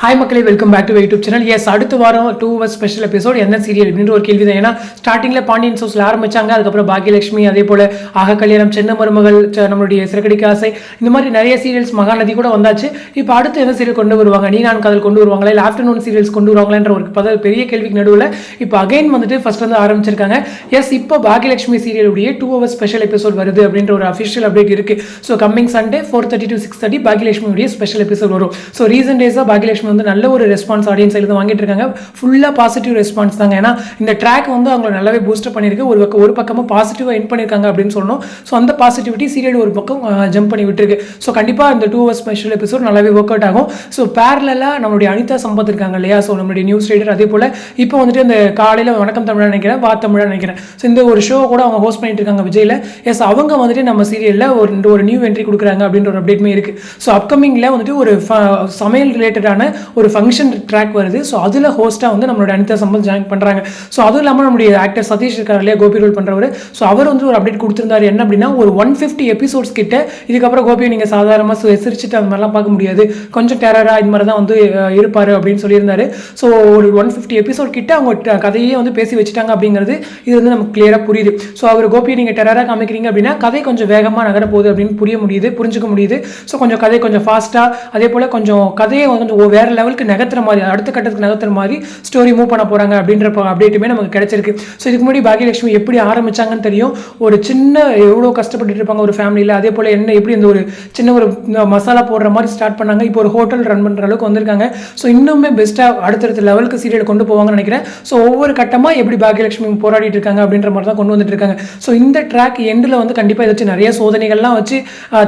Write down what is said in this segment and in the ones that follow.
Hi மக்களே welcome back to YouTube channel S அடுத்த வாரம் டூ ஹவர்ஸ் ஸ்பெஷல் எபிசோட் என்ன சீரியல் அப்படின்ற ஒரு கேள்வி தான் ஏன்னா ஸ்டார்டிங்கில் பாண்டியன் சோஸில் ஆரம்பிச்சாங்க. அதுக்கப்புறம் பாக்யலட்சுமி அதே போல் ஆக கல்யாணம் சென்ன மருமகள் ச- நம்மளுடைய சிறகடிக்க ஆசை இந்த மாதிரி நிறைய சீரியல்ஸ் மகாநதி கூட வந்தாச்சு. இப்போ அடுத்து என்ன சீரியல் கொண்டு வருவாங்க? நீ நான் கதல் கொண்டு வருவாங்களா? இல்லை ஆஃப்டர்நூன் சீரியல்ஸ் கொண்டு வருவாங்களான்ற ஒரு பத பெரிய கேள்விக்கு நடுவில் இப்போ அகைன் வந்துட்டு ஃபர்ஸ்ட் வந்து ஆரம்பிச்சிருக்காங்க. எஸ் இப்போ பாக்யலட்சுமி சீரியலுடைய டூ ஹவர்ஸ் ஸ்பெஷல் எபிசோட் வருது அப்படின்ற ஒரு அஃபிஷியல் அப்டேட் இருக்கு. So coming Sunday four thirty to six thirty பாக்யலட்சுமியுடைய special episode வரும். ஸோ ரீசன்ட் டேஸாக பாக்யலட்சுமி வந்து நல்ல ஒரு ரெஸ்பான்ஸ் ஆடியன்ஸ் இருந்து வாங்கிட்டு இருக்காங்க. ஃபுல்லாக பாசிட்டிவ் ரெஸ்பான்ஸ் தாங்க. ஏன்னா இந்த ட்ராக் வந்து அவங்க நல்லாவே பூஸ்டப் பண்ணியிருக்கு. ஒரு பக்கம் ஒரு பக்கமாக பாசிட்டிவாக என் பண்ணியிருக்காங்க அப்படின்னு சொல்லணும். ஸோ அந்த பாசிட்டிவிட்டி சீரியல் ஒரு பக்கம் ஜம்ப் பண்ணி விட்டுருக்கு. ஸோ கண்டிப்பாக இந்த டூ ஹவர்ஸ் ஸ்பெஷல் எபிசோட் நல்லாவே ஒர்க் அவுட் ஆகும். ஸோ பேரலாக நம்மளுடைய அனிதா சம்பத் இருக்காங்க இல்லையா? ஸோ நம்மளுடைய நியூஸ் ரீடர் அதே போல். இப்போ வந்துட்டு இந்த காலையில் வணக்கம் தமிழா நினைக்கிறேன் வா தமிழா நினைக்கிறேன். ஸோ இந்த ஒரு ஷோ கூட அவங்க ஹோஸ்ட் பண்ணிட்டு இருக்காங்க விஜயில். எஸ் அவங்க வந்துட்டு நம்ம சீரியலில் ஒரு ஒரு நியூ என்ட்ரி கொடுக்குறாங்க அப்படின்ற ஒரு அப்டேட்மே இருக்குது ஸோ அப்கமிங்கில் வந்துட்டு ஒரு ஃப- சமையல் ரிலேட்டடான ஒரு ஃபங்க்ஷன் ட்ராக் வருது. ஸோ அதில் ஹோஸ்ட்டாக வந்து நம்மளோட அனிதா சம்பத் ஜாயின் பண்ணுறாங்க ஸோ அதுவும் இல்லாமல் நம்முடைய ஆக்டர் சதீஷ் இருக்கார் இல்லையா கோபி ரோல் பண்ணுறவர் ஸோ அவர் வந்து ஒரு அப்டேட் கொடுத்துருந்தாரு. என்ன அப்படின்னா ஒரு ஒன் ஃபிஃப்டி எபிசோட்ஸ் கிட்ட இதுக்கப்புறம் கோபியை நீங்கள் சாதாரணமாக சிரிச்சிட்டு அந்த மாதிரிலாம் பார்க்க முடியாது. கொஞ்சம் டெரராக இந்த மாதிரி தான் வந்து இருப்பார் அப்படின்னு சொல்லியிருந்தாரு. ஸோ ஒரு ஒன் ஃபிஃப்டி எபிசோட் கிட்ட அவங்க கதையே வந்து பேசி வச்சுட்டாங்க அப்படிங்கிறது இது வந்து நமக்கு கிளியராக புரியுது. ஸோ அவர் கோபியை நீங்கள் டெரராக காமிக்கிறீங்க அப்படின்னா கதை கொஞ்சம் வேகமாக நகர போகுது அப்படின்னு புரிய முடியுது புரிஞ்சுக்க முடியுது. ஸோ கொஞ்சம் கதை கொஞ்சம் ஃபாஸ்ட்டாக அதே போல் கொஞ்சம் கதையை வந்து கொஞ்சம் வேற லெவலுக்கு நகர்த்துற மாதிரி அடுத்த கட்டத்துக்கு நகர்த்துற மாதிரி ஸ்டோரி மூவ் பண்ண போகிறாங்க அப்படின்ற அப்டேட்டுமே நமக்கு கிடைச்சிருக்கு. ஸோ இதுக்கு முன்னாடி பாகியலட்சுமி எப்படி ஆரம்பிச்சாங்கன்னு தெரியும். ஒரு சின்ன எவ்வளோ கஷ்டப்பட்டுட்டு இருப்பாங்க ஒரு ஃபேமிலியில் அதே போல் என்ன எப்படி இந்த ஒரு சின்ன ஒரு மசாலா போடுற மாதிரி ஸ்டார்ட் பண்ணாங்க. இப்போ ஒரு ஹோட்டல் ரன் பண்ணுற அளவுக்கு வந்திருக்காங்க. ஸோ இன்னுமே பெஸ்ட்டாக அடுத்தடுத்த லெவலுக்கு சீரியல் கொண்டு போவாங்கன்னு நினைக்கிறேன். ஸோ ஒவ்வொரு கட்டமாக எப்படி பாகியலட்சுமி போராடிட்டு இருக்காங்க அப்படின்ற மாதிரி தான் கொண்டு வந்துட்டு இருக்காங்க. ஸோ இந்த ட்ராக் எண்டில் வந்து கண்டிப்பாக இதை வச்சு நிறைய சோதனைகள்லாம் வச்சு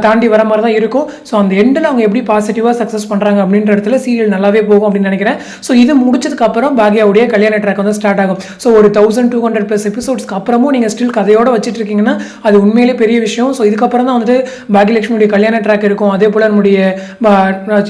தாண்டி வர மாதிரி தான் இருக்கும். ஸோ அந்த எண்டில் அவங்க எப்படி பாசிட்டிவாக சக்ஸஸ் பண்ணுறாங்க அப்படின்ற இடத்துல சீரியல் நல்லாவே போகும் அப்படின்னு நினைக்கிறேன். ஸோ இது முடிச்சதுக்கு அப்புறம் பாக்யாவுடைய கல்யாண ட்ராக் வந்து ஸ்டார்ட் ஆகும். ஸோ ஒரு தௌசண்ட் டூ ஹண்ட்ரட் ப்ளஸ் எபிசோட்ஸ்க்கு அப்புறமும் நீங்கள் ஸ்டில் கதையோட வச்சுட்டு இருக்கீங்கன்னா அது உண்மையிலே பெரிய விஷயம். ஸோ இதுக்கப்புறம் தான் வந்துட்டு பாக்யலட்சுமியுடைய கல்யாண ட்ராக் இருக்கும். அதே போல் நம்முடைய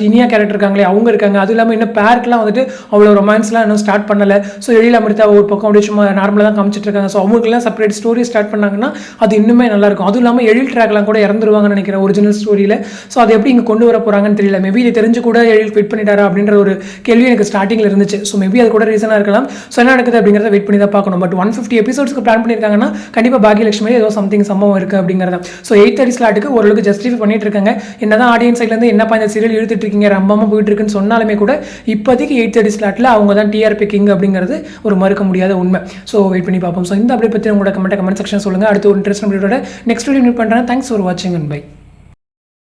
இனியா கேரக்டர் இருக்காங்களே அவங்க இருக்காங்க. அது இல்லாமல் இன்னும் பேருக்குலாம் வந்துட்டு அவ்வளோ ரொமான்ஸ்லாம் இன்னும் ஸ்டார்ட் பண்ணலை. ஸோ எழில் அமிர்தா ஒரு பக்கம் அப்படியே சும்மா நார்மலாக தான் காமிச்சிட்டு இருக்காங்க. ஸோ அவங்களுக்குலாம் செப்பரேட் ஸ்டோரி ஸ்டார்ட் பண்ணாங்கன்னா அது இன்னுமே நல்லாயிருக்கும் அதுவும் இல்லாமல் எழில் ட்ராக்லாம் கூட இறந்துருவாங்கன்னு நினைக்கிறேன் ஒரிஜினல் ஸ்டோரியில் ஸோ அது எப்படி இங்கே கொண்டு வர போகிறாங்கன்னு தெரியல. மேபி இது தெரிஞ்சு கூட எழில் ஃபிட் பண்ணிட்டாரா அப்படின்ற ஒரு கேள்வி எனக்கு ஸ்டார்டிங்கில் இருந்துச்சு. ஸோ மேபி அது கூட ரீசனாக இருக்கலாம். ஸோ என்ன நடக்குது அப்படிங்கிறத வெயிட் பண்ணி தான் பார்க்கணும். பட் ஒன் ஃபிஃப்டி எபிசோட்ஸ்க்கு பிளான் பண்ணியிருக்காங்கன்னா கண்டிப்பாக பாக்யலட்சுமி ஏதோ சம்திங் சம்பவம் இருக்குது அப்படிங்கிறத. ஸோ எயிட் தேர்ட்டி ஸ்லாட்டுக்கு ஓரளவுக்கு ஜஸ்டிஃபை பண்ணிட்டு இருக்காங்க. என்னதான் ஆடியன்ஸ் சைட்லேருந்து என்னப்பா இந்த சீரியல் இழுத்துட்டு இருக்கீங்க ரம்பமாக போயிட்டு இருக்குன்னு சொன்னாலுமே கூட இப்போதைக்கு எயிட் தேர்ட்டி ஸ்லாட்டில் அவங்க தான் டிஆர்பி கிங் அப்படிங்கிறது ஒரு மறுக்க முடியாத உண்மை. ஸோ வெயிட் பண்ணி பார்ப்போம். ஸோ இந்த அப்படியே பற்றி உங்களோட கமெண்ட் கமெண்ட் செக்ஷன் சொல்லுங்கள் அடுத்து ஒரு இன்ட்ரெஸ்ட் வீடியோட நெக்ஸ்ட் வீடியோ மீட் பண்ணுறேன் தேங்க்ஸ் ஃபார் வாட்சிங் அண்ட் பை